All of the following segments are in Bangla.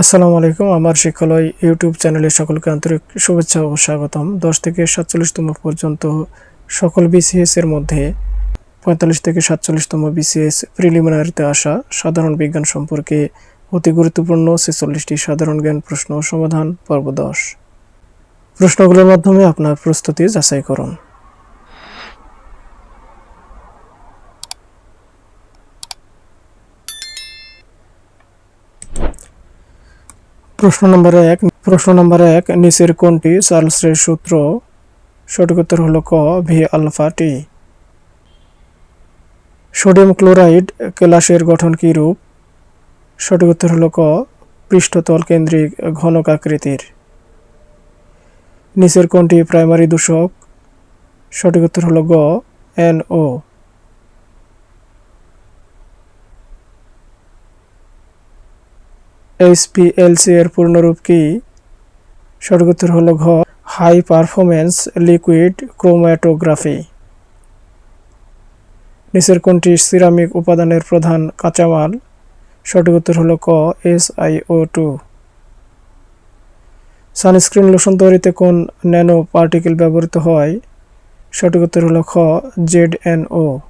আসসালামু আলাইকুম, আমার শিক্ষালয় ইউটিউব চ্যানেলে সকলকে আন্তরিক শুভেচ্ছা ও স্বাগতম। দশ থেকে সাতচল্লিশতম পর্যন্ত সকল বিসিএস এর মধ্যে পঁয়তাল্লিশ থেকে সাতচল্লিশতম বিসিএস প্রিলিমিনারিতে আসা সাধারণ বিজ্ঞান সম্পর্কে অতি গুরুত্বপূর্ণ ছেচল্লিশটি সাধারণ জ্ঞান প্রশ্ন সমাধান পর্ব দশ। প্রশ্নগুলোর মাধ্যমে আপনার প্রস্তুতি যাচাই করুন। প্রশ্ন নম্বর এক, প্রশ্ন নম্বর এক, নিচের কোনটি চার্লসের সূত্র? সঠিক উত্তর হলো ক, V alpha T. Sodium chloride কেলাসের গঠন কী রূপ? সঠিক উত্তর হলো ক, পৃষ্ঠতল কেন্দ্রিক ঘনক আকৃতির নিচের কোনটি প্রাইমারি দূষক? সঠিক উত্তর হলো গ এন ও এইচপিএলসি এর পূর্ণরূপ কি? সঠিক উত্তর হলো ঘ, হাই পারফরমেন্স লিকুইড ক্রোম্যাটোগ্রাফি। নিচের কোনটি সিরামিক উপাদানের প্রধান কাঁচামাল? সঠিক উত্তর হলো ক S I O two. Sunscreen lotion তৈরিতে কোন ন্যানো পার্টিকেল ব্যবহৃত হয়? সঠিক উত্তর হলো খ, জেড এন ও।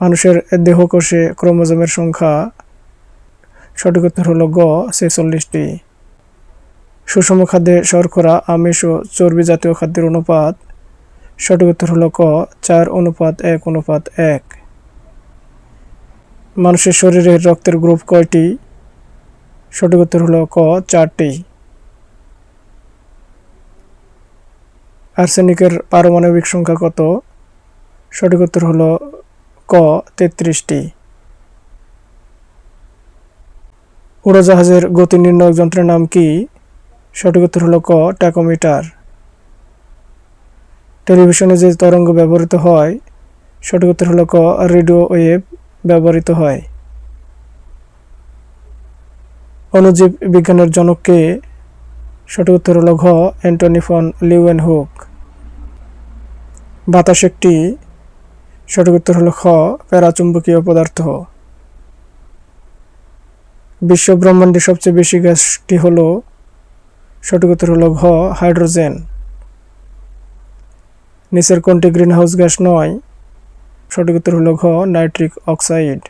মানুষের দেহকোষে ক্রোমোজোমের সংখ্যা সঠিক উত্তর হলো গ, ছেচল্লিশটি। সুষম খাদ্যে শর্করা, আমিষ ও চর্বি জাতীয় খাদ্যের অনুপাত। সঠিক উত্তর হলো ক, চার অনুপাত এক অনুপাত এক। মানুষের শরীরের রক্তের গ্রুপ কয়টি? সঠিক উত্তর হলো ক, চারটি। আর্সেনিকের পারমাণবিক সংখ্যা কত? সঠিক উত্তর হলো ক, তেত্রিশটি। উড়োজাহাজের গতি নির্ণায়ক যন্ত্রের নাম কি? সঠিক উত্তর হলো ক, ট্যাকোমিটার। টেলিভিশনে যে তরঙ্গ ব্যবহৃত হয়, সঠিক উত্তর হলো ক, রেডিও ওয়েভ ব্যবহৃত হয়। অণুজীব বিজ্ঞানের জনককে সঠিক উত্তর হলো ঘ, অ্যান্টনি ফন লিউয়েন হুক বাতাস একটি। সঠিক উত্তর হলো খ, প্যারাচুম্বকীয় পদার্থ। বিশ্ব ব্রহ্মাণ্ডে সবচেয়ে বেশি গ্যাসটি হলো সঠিক উত্তর হলো ঘ, হাইড্রোজেন। নিচের কোনটি গ্রিনহাউস গ্যাস নয়? সঠিক উত্তর হলো ঘ, নাইট্রিক অক্সাইড।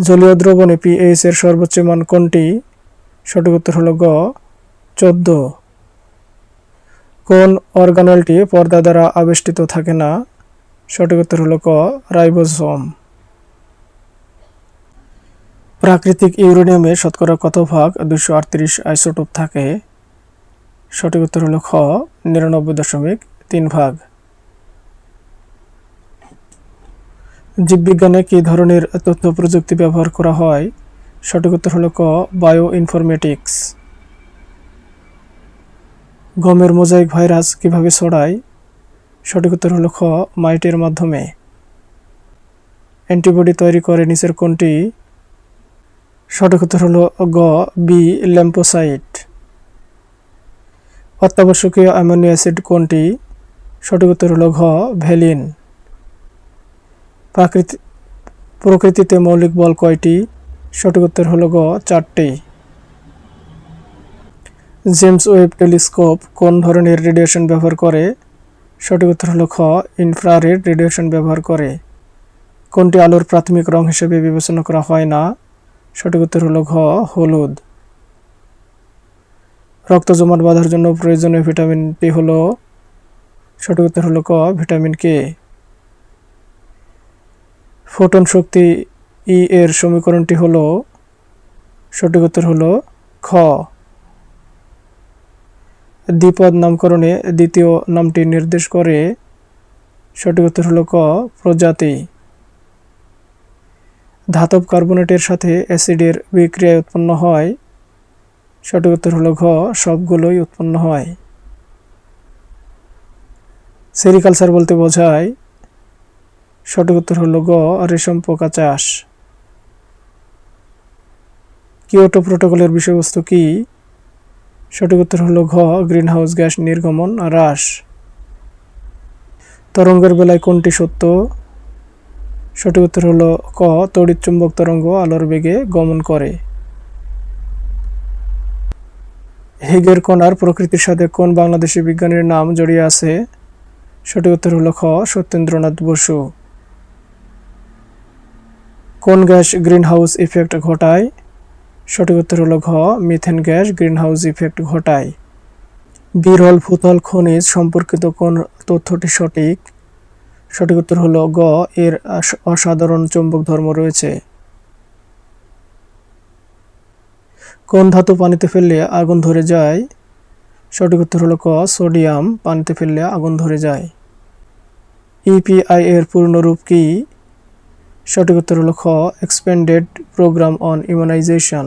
জলীয় দ্রবণে পিএইচ এর সর্বোচ্চ মান কোনটি? সঠিক উত্তর হলো গ, চোদ্দ। কোন অর্গানলটি পর্দা দ্বারা আবেষ্টিত থাকে না? সঠিক উত্তর হলো ক, রাইবোসোম। প্রাকৃতিক ইউরেনিয়ামে শতকরা কত ভাগ দুশো আটত্রিশ আইসোটোপ থাকে? সঠিক উত্তর হলো খ, নিরানব্বই দশমিক তিন ভাগ। জীববিজ্ঞানে কী ধরনের তথ্য প্রযুক্তি ব্যবহার করা হয়? সঠিক উত্তর হলো ক বায়ো ইনফরমেটিক্স গমের মোজাইক ভাইরাস কীভাবে ছড়ায়? সঠিক উত্তর হলো খ, মাইটের মাধ্যমে। অ্যান্টিবডি তৈরি করে নিচের কোনটি? সঠিক উত্তর হলো গ বি ল্যাম্পোসাইট অত্যাবশ্যকীয় অ্যামোনিও অ্যাসিড কোনটি? সঠিক উত্তর হলো ঘ, ভ্যালিন। প্রাকৃতি, প্রকৃতিতে মৌলিক বল কয়টি? সঠিক উত্তর হলো গ, চারটি। জেমস ওয়েব টেলিস্কোপ কোন ধরনের রেডিয়েশন ব্যবহার করে? সঠিক উত্তর হলো খ, ইনফ্রারেড রেডিয়েশন ব্যবহার করে। কোনটি আলোর প্রাথমিক রং হিসেবে বিবেচনা করা হয় না? সঠিক উত্তর হলো ঘ, হলুদ। রক্ত জমাট বাঁধার জন্য প্রয়োজনীয় ভিটামিনটি হলো, সঠিক উত্তর হলো ক, ভিটামিন কে। ফোটন শক্তি ই এর সমীকরণটি হলো, সঠিক উত্তর হলো খ। দ্বিপদ নামকরণে দ্বিতীয় নামটি নির্দেশ করে, সঠিক উত্তর হলো ক, প্রজাতি। ধাতব কার্বনেটের সাথে অ্যাসিডের বিক্রিয়ায় উৎপন্ন হয়। সঠিক উত্তর হলো ঘ, সবগুলোই উৎপন্ন হয়। সেরিকালচার বলতে বোঝায়, সঠিক উত্তর হলো গ, রেশম পোকা চাষ। কিয়োটো প্রোটোকলের বিষয়বস্তু কি? সঠিক উত্তর হলো ঘ, গ্রিনহাউস গ্যাস নির্গমন হ্রাস। তরঙ্গের বেলায় কোনটি সত্য? সঠিক উত্তর হলো ক। তড়িৎ চুম্বক তরঙ্গ আলোর বেগে গমন করে। হিগের কণার প্রকৃতির সাথে কোন বাংলাদেশি বিজ্ঞানীর নাম জড়িয়ে আছে। সঠিক উত্তর হলো খ। সত্যেন্দ্রনাথ বসু। কোন গ্যাস গ্রিনহাউস ইফেক্ট ঘটায়? সঠিক উত্তর হলো ঘ। মিথেন গ্যাস গ্রিনহাউস ইফেক্ট ঘটায়। বিরল ভূতল খনিজ সম্পর্কিত কোন তথ্যটি সঠিক? সঠিক উত্তর হলো গ, এর অসাধারণ চৌম্বক ধর্ম রয়েছে। কোন ধাতু পানিতে ফেললে আগুন ধরে যায়? সঠিক উত্তর হলো ক, সোডিয়াম পানিতে ফেললে আগুন ধরে যায়। ইপিআই এর পূর্ণরূপ কি? সঠিক উত্তর হলো খ এক্সপেন্ডেড প্রোগ্রাম অন ইমিউনাইজেশন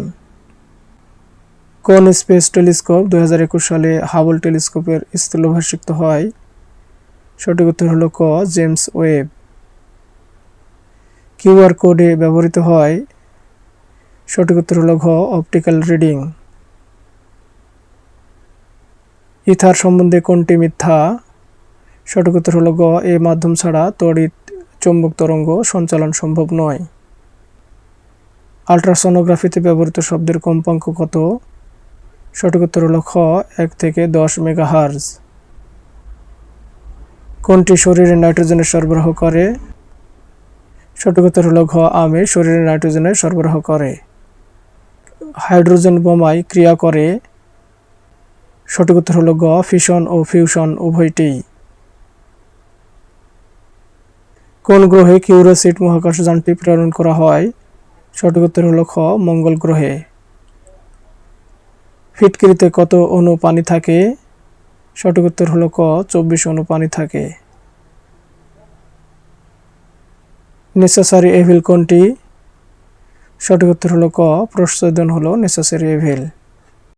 কোন স্পেস টেলিস্কোপ দু হাজার একুশ সালে হাবল টেলিস্কোপের স্থলভাষিক্ত হয়? সঠিক উত্তর হলো ক, জেমস ওয়েব। কিউআর কোডে ব্যবহৃত হয়, সঠিক উত্তর হলো ঘ, অপটিক্যাল রিডিং। ইথার সম্বন্ধে কোনটি মিথ্যা? সঠিক উত্তর হলো গ, এ মাধ্যম ছাড়া তড়িৎ চৌম্বক তরঙ্গ সঞ্চালন সম্ভব নয়। আল্ট্রাসোনোগ্রাফিতে ব্যবহৃত শব্দের কম্পাঙ্ক কত? সঠিক উত্তর হলো খ, এক থেকে দশ মেগাহার্জ। কোনটি শরীরে নাইট্রোজেনের সরবরাহ করে? সঠিক উত্তর হলো ঘ আমে শরীরে নাইট্রোজেনের সরবরাহ করে। হাইড্রোজেন বোমায় ক্রিয়া করে। সঠিক উত্তর হলো গ ফিশন ও ফিউশন উভয়টি। কোন গ্রহে কিউরোসিট মহাকাশ যানটি প্রেরণ করা হয়? সঠিক উত্তর হলো খ মঙ্গল গ্রহে। ফিটকিরিতে কত অণু পানি থাকে? সঠিক উত্তর হলো ক, চব্বিশ অনু পানি থাকে। নেসেসারি এভিল কোনটি? সঠিক উত্তর হলো ক প্রশ্ন হলো নেসেসারি এভিল